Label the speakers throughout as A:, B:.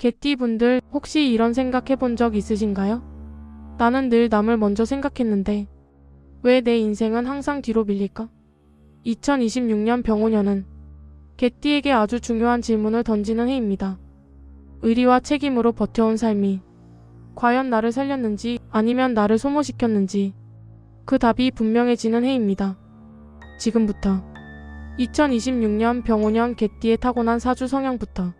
A: 개띠분들 혹시 이런 생각 해본 적 있으신가요? 나는 늘 남을 먼저 생각했는데 왜 내 인생은 항상 뒤로 밀릴까? 2026년 병오년은 개띠에게 아주 중요한 질문을 던지는 해입니다. 의리와 책임으로 버텨온 삶이 과연 나를 살렸는지 아니면 나를 소모시켰는지 그 답이 분명해지는 해입니다. 지금부터 2026년 병오년 개띠의 타고난 사주 성향부터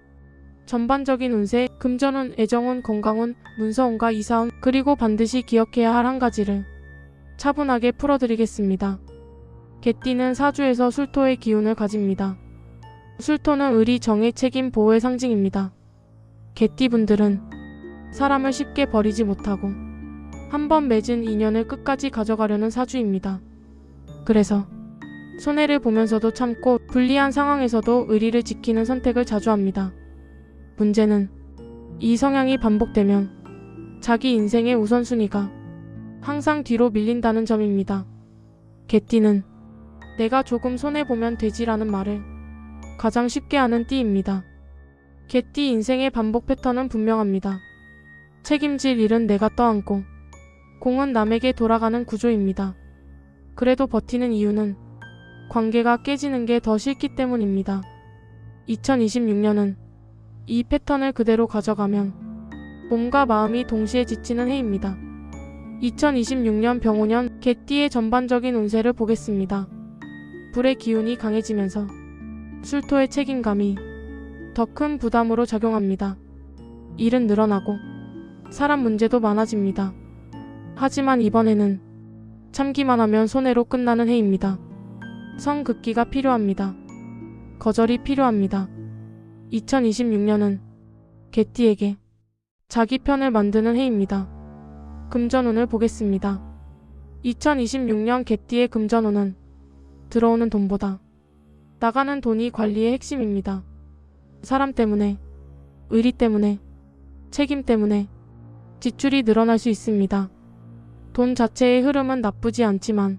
A: 전반적인 운세, 금전운, 애정운, 건강운, 문서운과 이사운, 그리고 반드시 기억해야 할 한 가지를 차분하게 풀어드리겠습니다. 개띠는 사주에서 술토의 기운을 가집니다. 술토는 의리, 정의, 책임, 보호의 상징입니다. 개띠분들은 사람을 쉽게 버리지 못하고 한 번 맺은 인연을 끝까지 가져가려는 사주입니다. 그래서 손해를 보면서도 참고 불리한 상황에서도 의리를 지키는 선택을 자주 합니다. 문제는 이 성향이 반복되면 자기 인생의 우선순위가 항상 뒤로 밀린다는 점입니다. 개띠는 내가 조금 손해보면 되지라는 말을 가장 쉽게 하는 띠입니다. 개띠 인생의 반복 패턴은 분명합니다. 책임질 일은 내가 떠안고 공은 남에게 돌아가는 구조입니다. 그래도 버티는 이유는 관계가 깨지는 게 더 싫기 때문입니다. 2026년은 이 패턴을 그대로 가져가면 몸과 마음이 동시에 지치는 해입니다. 2026년 병오년 개띠의 전반적인 운세를 보겠습니다. 불의 기운이 강해지면서 술토의 책임감이 더 큰 부담으로 작용합니다. 일은 늘어나고 사람 문제도 많아집니다. 하지만 이번에는 참기만 하면 손해로 끝나는 해입니다. 성급기가 필요합니다. 거절이 필요합니다. 2026년은 개띠에게 자기 편을 만드는 해입니다. 금전운을 보겠습니다. 2026년 개띠의 금전운은 들어오는 돈보다 나가는 돈이 관리의 핵심입니다. 사람 때문에, 의리 때문에, 책임 때문에 지출이 늘어날 수 있습니다. 돈 자체의 흐름은 나쁘지 않지만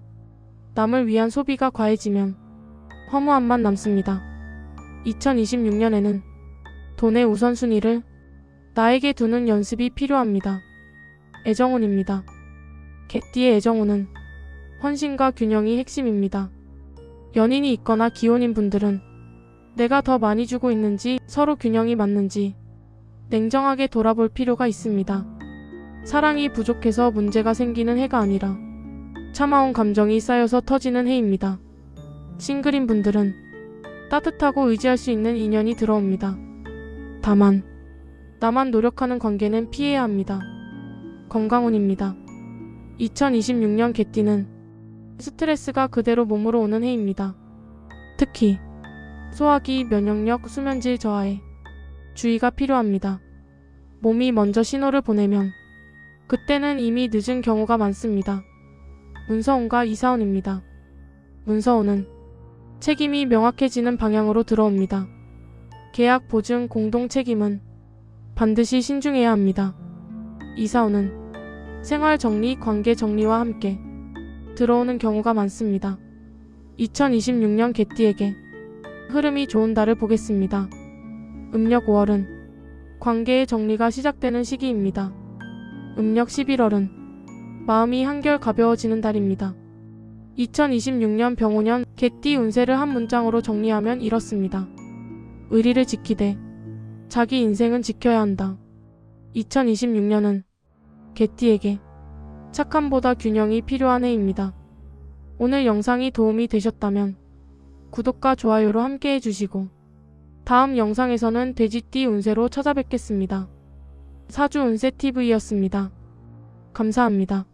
A: 남을 위한 소비가 과해지면 허무함만 남습니다. 2026년에는 돈의 우선순위를 나에게 두는 연습이 필요합니다. 애정운입니다. 개띠의 애정운은 헌신과 균형이 핵심입니다. 연인이 있거나 기혼인 분들은 내가 더 많이 주고 있는지 서로 균형이 맞는지 냉정하게 돌아볼 필요가 있습니다. 사랑이 부족해서 문제가 생기는 해가 아니라 참아온 감정이 쌓여서 터지는 해입니다. 싱글인 분들은 따뜻하고 의지할 수 있는 인연이 들어옵니다. 다만 나만 노력하는 관계는 피해야 합니다. 건강운입니다. 2026년 개띠는 스트레스가 그대로 몸으로 오는 해입니다. 특히 소화기, 면역력, 수면질 저하에 주의가 필요합니다. 몸이 먼저 신호를 보내면 그때는 이미 늦은 경우가 많습니다. 문서온과 이사온입니다. 문서온은 책임이 명확해지는 방향으로 들어옵니다. 계약 보증 공동 책임은 반드시 신중해야 합니다. 이사온은 생활 정리, 관계 정리와 함께 들어오는 경우가 많습니다. 2026년 개띠에게 흐름이 좋은 달을 보겠습니다. 음력 5월은 관계의 정리가 시작되는 시기입니다. 음력 11월은 마음이 한결 가벼워지는 달입니다. 2026년 병오년 개띠 운세를 한 문장으로 정리하면 이렇습니다. 의리를 지키되 자기 인생은 지켜야 한다. 2026년은 개띠에게 착함보다 균형이 필요한 해입니다. 오늘 영상이 도움이 되셨다면 구독과 좋아요로 함께 해주시고 다음 영상에서는 돼지띠 운세로 찾아뵙겠습니다. 사주 운세 TV였습니다. 감사합니다.